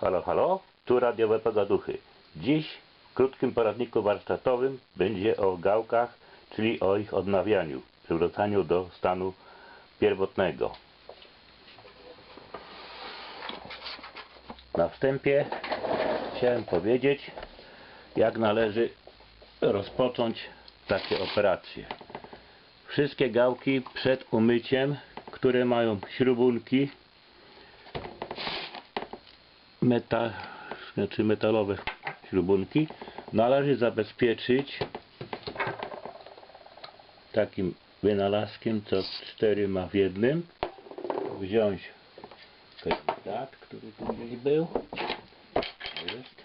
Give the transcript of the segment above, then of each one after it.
Halo, halo, tu radiowe pogaduchy. Dziś w krótkim poradniku warsztatowym będzie o gałkach, czyli o ich odnawianiu, przywracaniu do stanu pierwotnego. Na wstępie chciałem powiedzieć, jak należy rozpocząć takie operacje. Wszystkie gałki przed umyciem, które mają śrubunki, meta, znaczy metalowe śrubunki należy zabezpieczyć takim wynalazkiem, co cztery ma w jednym. Wziąć kandydat, który tu gdzieś był. Jest.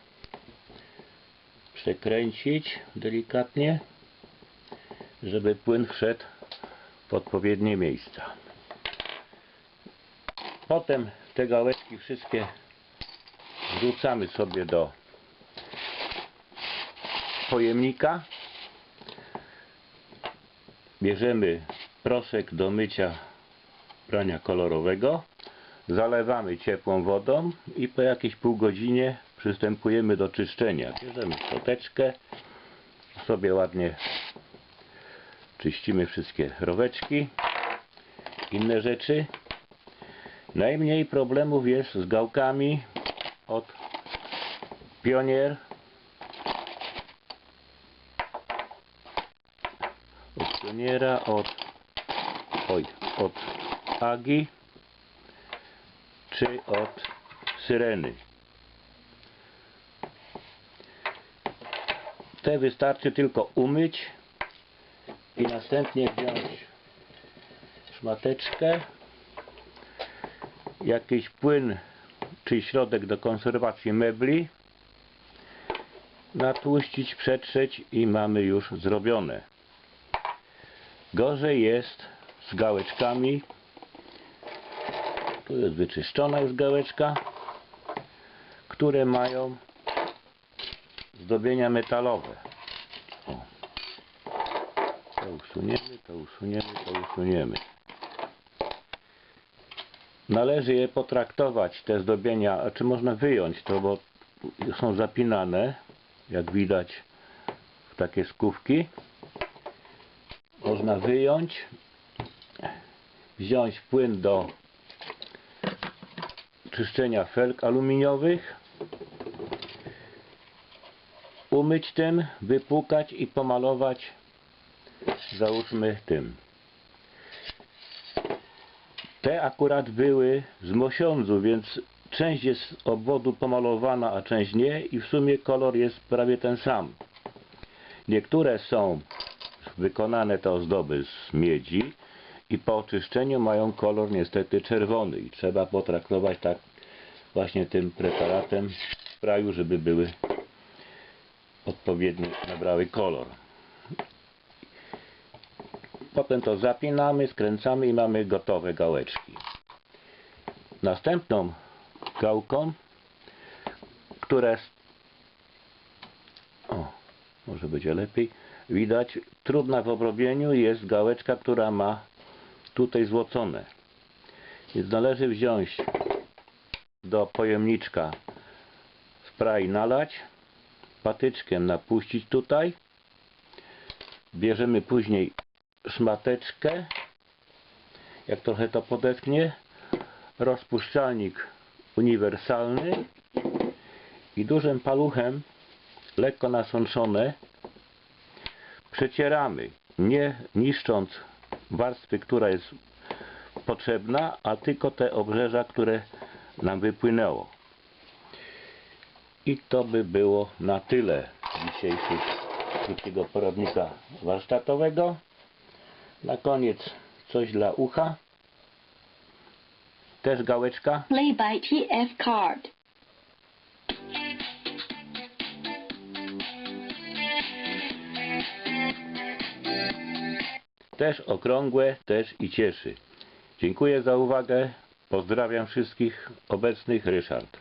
Przekręcić delikatnie, żeby płyn wszedł w odpowiednie miejsca. Potem te gałeczki wszystkie wrzucamy sobie do pojemnika. Bierzemy proszek do mycia prania kolorowego. Zalewamy ciepłą wodą i po jakiejś pół godzinie przystępujemy do czyszczenia. Bierzemy szczoteczkę, sobie ładnie czyścimy wszystkie roweczki, inne rzeczy. Najmniej problemów jest z gałkami od Pionier od Pioniera, od oj, od Agi czy od Syreny. Te wystarczy tylko umyć i następnie wziąć szmateczkę, jakiś płyn czy środek do konserwacji mebli, natłuścić, przetrzeć i mamy już zrobione. Gorzej jest z gałeczkami. Tu jest wyczyszczona już gałeczka, które mają zdobienia metalowe. O. To usuniemy, to usuniemy, to usuniemy. Należy je potraktować, te zdobienia, czy można wyjąć to, bo są zapinane, jak widać w takie skówki. Można wyjąć, wziąć płyn do czyszczenia felg aluminiowych, umyć tym, wypłukać i pomalować załóżmy tym. Te akurat były z mosiądzu, więc część jest z obwodu pomalowana, a część nie i w sumie kolor jest prawie ten sam. Niektóre są wykonane te ozdoby z miedzi i po oczyszczeniu mają kolor niestety czerwony i trzeba potraktować tak właśnie tym preparatem sprayu, żeby były odpowiednio nabrały kolor. Potem to zapinamy, skręcamy i mamy gotowe gałeczki. Następną gałką, która jest, o, może będzie lepiej, widać, trudna w obrobieniu jest gałeczka, która ma tutaj złocone. Więc należy wziąć do pojemniczka spray nalać, patyczkiem napuścić tutaj, bierzemy później szmateczkę. Jak trochę to podesknie rozpuszczalnik uniwersalny. I dużym paluchem lekko nasączone przecieramy. Nie niszcząc warstwy która jest potrzebna a tylko te obrzeża które nam wypłynęło. I to by było na tyle dzisiejszych krótkiego poradnika warsztatowego na koniec coś dla ucha. Też gałeczka. Play by TF Card. Też okrągłe, też i cieszy. Dziękuję za uwagę. Pozdrawiam wszystkich obecnych. Ryszard.